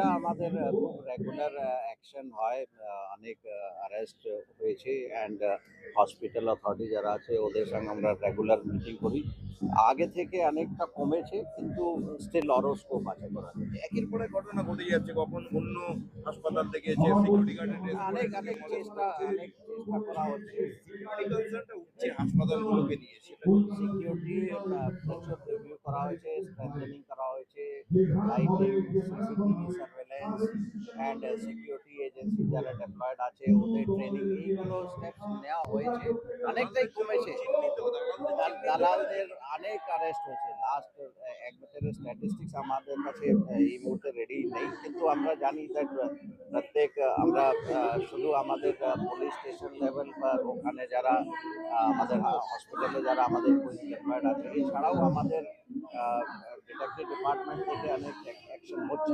এটা আমাদের খুব রেগুলার অ্যাকশন হয় অনেক অ্যারেস্ট হয়েছে অ্যান্ড হসপিটাল অথরিটি যারা আছে ওদের সঙ্গে আমরা রেগুলার মিটিং করি। আগে থেকে অনেকটা কমেছে কিন্তু স্টিল আরও স্কোপ আছে। করার একের পর ঘটনা ঘটে যাচ্ছে কখন অন্য হাসপাতাল থেকে সিকিউরিটি গার্ডের অনেক অনেক চেষ্টা অনেক চেষ্টা করা হচ্ছে। সিকিউরিটি কনসার্নটা উঠছে হাসপাতালগুলোকে নিয়ে সেটা সিকিউরিটি প্রচুর রিভিউ করা হয়েছে strengthening করা হয়েছে lighting CCTV surveillance and security agency যারা ডেপ্লয়েড আছে ওদের ট্রেনিং এইগুলো স্টেপস নেওয়া হয়েছে অনেকটাই কমেছে দাল- দালালদের অনেক অ্যারেস্ট হয়েছে লাস্ট এক বছরের স্ট্যাটিস্টিক্স আমাদের কাছে আহ, এই মুহূর্তে রেডি নেই কিন্তু আমরা জানি দ্যাট প্রত্যেক আহ, আমরা আহ, শুধু আমাদের পুলিশ স্টেশন লেভেল বা ওখানে যারা আহ, আমাদের হসপিটালে যারা আমাদের পুলিশ ডেপ্লয়েড আছে এছাড়াও আমাদের ডিটেকটিভ ডিপার্টমেন্ট থেকে অনেক অ্যাকশন হচ্ছে